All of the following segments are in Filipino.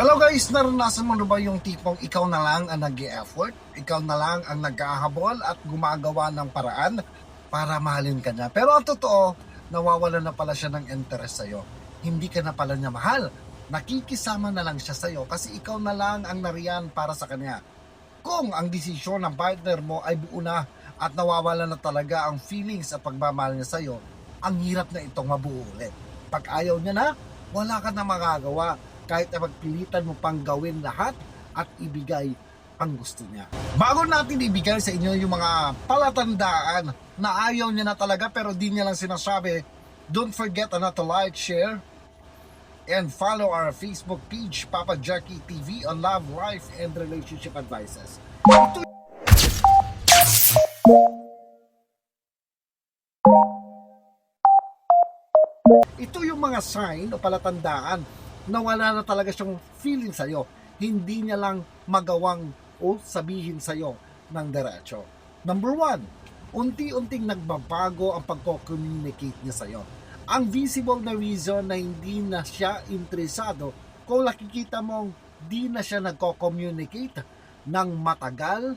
Hello guys, naranasan mo na ba yung tipong ikaw na lang ang nag effort Ikaw na lang ang nagkahabol at gumagawa ng paraan para mahalin ka niya. Pero ang totoo, nawawala na pala siya ng interest sa'yo. Hindi ka na pala niya mahal. Nakikisama na lang siya sa'yo kasi ikaw na lang ang nariyan para sa kanya. Kung ang desisyon ng partner mo ay buo na at nawawala na talaga ang feelings at pagmamahal niya sa'yo, ang hirap na itong mabuo ulit. Pag ayaw niya na, wala ka na magagawa kahit na magpilitan mo pang gawin lahat at ibigay ang gusto niya. Bago natin ibigay sa inyo yung mga palatandaan na ayaw niya na talaga pero di niya lang sinasabi, don't forget na to like, share, and follow our Facebook page, Papa Jackie TV on love, life, and relationship advices. Ito Ito yung mga sign o palatandaan na wala na talaga siyang feeling sa'yo. Hindi niya lang magawang o sabihin sa'yo ng diretso. Number one, unti-unting nagbabago ang pagko-communicate niya sa'yo. Ang visible na reason na hindi na siya interesado kung nakikita mong di na siya nagko-communicate ng matagal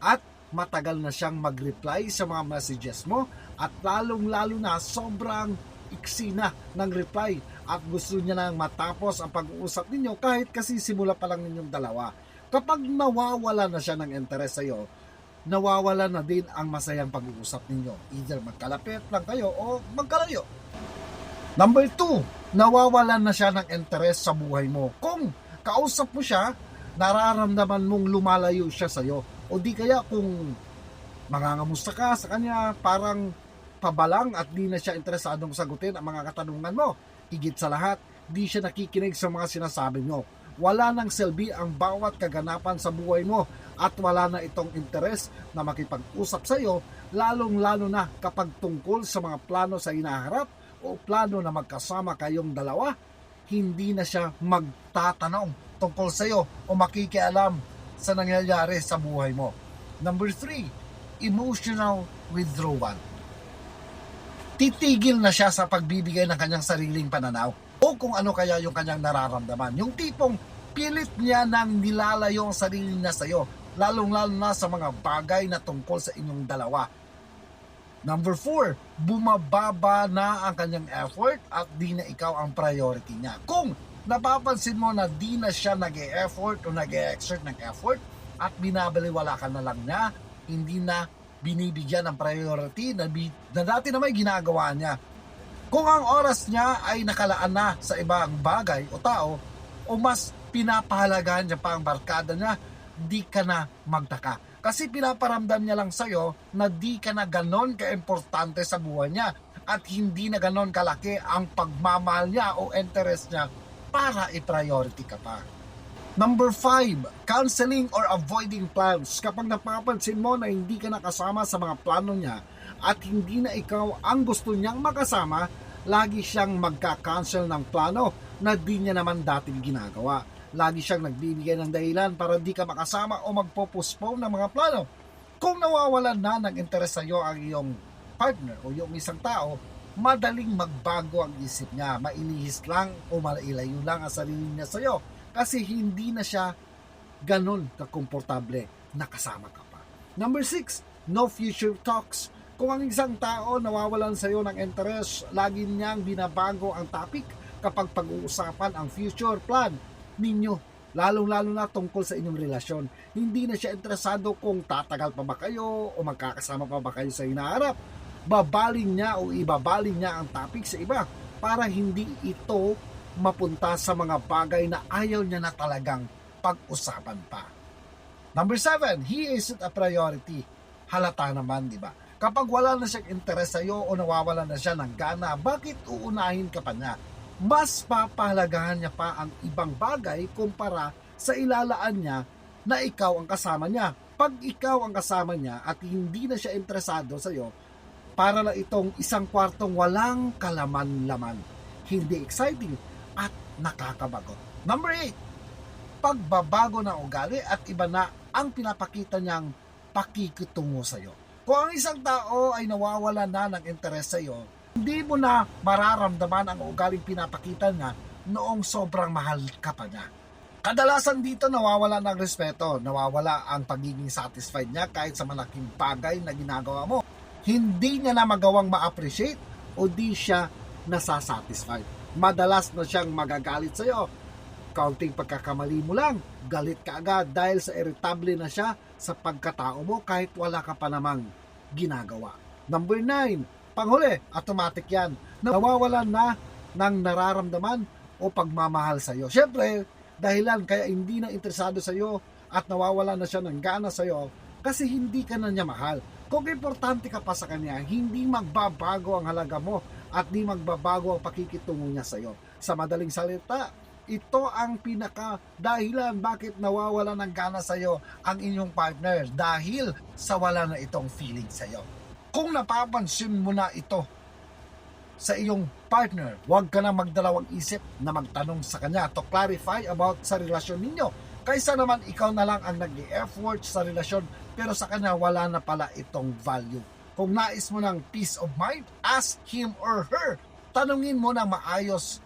at matagal na siyang mag-reply sa mga messages mo at lalong-lalo na sobrang iksi na ng reply at gusto niya nang matapos ang pag-uusap ninyo kahit kasi simula pa lang ninyong dalawa. Kapag nawawala na siya ng interes sa iyo, nawawala na din ang masayang pag-uusap ninyo. Either magkalapit lang kayo o magkalayo. Number two, nawawalan na siya ng interes sa buhay mo. Kung kausap mo siya, nararamdaman mong lumalayo siya sa iyo. O di kaya kung mangangamusta ka sa kanya, parang pabalang at di na siya interesadong sagutin ang mga katanungan mo. Higit sa lahat, di siya nakikinig sa mga sinasabi mo. Wala nang selbi ang bawat kaganapan sa buhay mo at wala na itong interes na makipag-usap sa iyo, lalong-lalo na kapag tungkol sa mga plano sa inaharap o plano na magkasama kayong dalawa, hindi na siya magtatanong tungkol sa iyo o makikialam sa nangyayari sa buhay mo. Number three, emotional withdrawal titigil na siya sa pagbibigay ng kanyang sariling pananaw o kung ano kaya yung kanyang nararamdaman. Yung tipong pilit niya nang nilalayo ang sarili niya sa iyo, lalong-lalo na sa mga bagay na tungkol sa inyong dalawa. Number four, bumababa na ang kanyang effort at di na ikaw ang priority niya. Kung napapansin mo na di na siya nag-e-effort o nag-e-exert ng effort at binabaliwala ka na lang niya, hindi na binibigyan ng priority na, bi- na dati na may ginagawa niya. Kung ang oras niya ay nakalaan na sa ibang bagay o tao, o mas pinapahalagahan niya pa ang barkada niya, di ka na magtaka. Kasi pinaparamdam niya lang sa'yo na di ka na ganon ka-importante sa buhay niya at hindi na ganon kalaki ang pagmamahal niya o interest niya para i-priority ka pa. Number 5, canceling or avoiding plans. Kapag napapansin mo na hindi ka nakasama sa mga plano niya at hindi na ikaw ang gusto niyang makasama, lagi siyang magka-cancel ng plano na di niya naman dati ginagawa. Lagi siyang nagbibigay ng dahilan para di ka makasama o magpo-postpone ng mga plano. Kung nawawalan na ng interes sa iyo ang iyong partner o yung isang tao, madaling magbago ang isip niya. Mainihis lang o malailayo lang ang sarili niya sa iyo kasi hindi na siya ganun kakomportable nakasama ka pa. Number 6, no future talks. Kung ang isang tao nawawalan sa iyo ng interest, lagi niyang binabago ang topic kapag pag-uusapan ang future plan ninyo, lalong-lalo na tungkol sa inyong relasyon. Hindi na siya interesado kung tatagal pa ba kayo o magkakasama pa ba kayo sa inaharap. Babaling niya o ibabaling niya ang topic sa iba para hindi ito mapunta sa mga bagay na ayaw niya na talagang pag-usapan pa. Number seven, he isn't a priority. Halata naman, di ba? Kapag wala na siyang interes sa iyo o nawawala na siya ng gana, bakit uunahin ka pa niya? Mas papahalagahan niya pa ang ibang bagay kumpara sa ilalaan niya na ikaw ang kasama niya. Pag ikaw ang kasama niya at hindi na siya interesado sa iyo, para na itong isang kwartong walang kalaman-laman. Hindi exciting at nakakabago. Number 8, pagbabago ng ugali at iba na ang pinapakita niyang pakikitungo sa iyo. Kung ang isang tao ay nawawala na ng interes sa iyo, hindi mo na mararamdaman ang ugaling pinapakita niya noong sobrang mahal ka pa niya. Kadalasan dito nawawala ng respeto, nawawala ang pagiging satisfied niya kahit sa malaking bagay na ginagawa mo. Hindi niya na magawang ma-appreciate o di siya nasasatisfied. Madalas na siyang magagalit sa iyo. Kaunting pagkakamali mo lang, galit ka agad dahil sa irritable na siya sa pagkatao mo kahit wala ka pa namang ginagawa. Number 9, panghuli, automatic yan. Nawawalan na ng nararamdaman o pagmamahal sa iyo. Siyempre, dahilan kaya hindi na interesado sa iyo at nawawala na siya ng gana sa iyo kasi hindi ka na niya mahal. Kung importante ka pa sa kanya, hindi magbabago ang halaga mo at di magbabago ang pakikitungo niya sa iyo. Sa madaling salita, ito ang pinaka dahilan bakit nawawala ng gana sa iyo ang inyong partner dahil sa wala na itong feeling sa iyo. Kung napapansin mo na ito sa iyong partner, huwag ka na magdalawang isip na magtanong sa kanya to clarify about sa relasyon ninyo. Kaysa naman ikaw na lang ang nag effort sa relasyon pero sa kanya wala na pala itong value. Kung nais mo ng peace of mind, ask him or her. Tanungin mo na maayos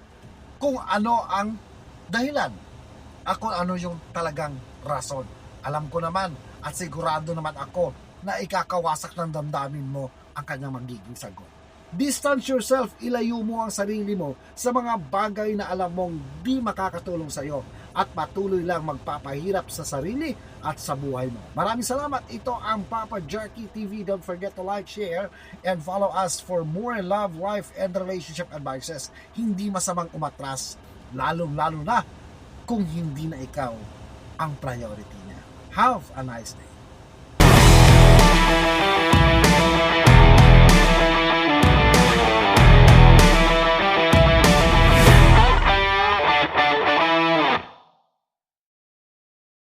kung ano ang dahilan. Ako ano yung talagang rason. Alam ko naman at sigurado naman ako na ikakawasak ng damdamin mo ang kanyang magiging sagot. Distance yourself, ilayo mo ang sarili mo sa mga bagay na alam mong di makakatulong sa iyo at patuloy lang magpapahirap sa sarili at sa buhay mo. Maraming salamat. Ito ang Papa Jerky TV. Don't forget to like, share, and follow us for more love, life, and relationship advices. Hindi masamang umatras, lalong-lalo na kung hindi na ikaw ang priority niya. Have a nice day.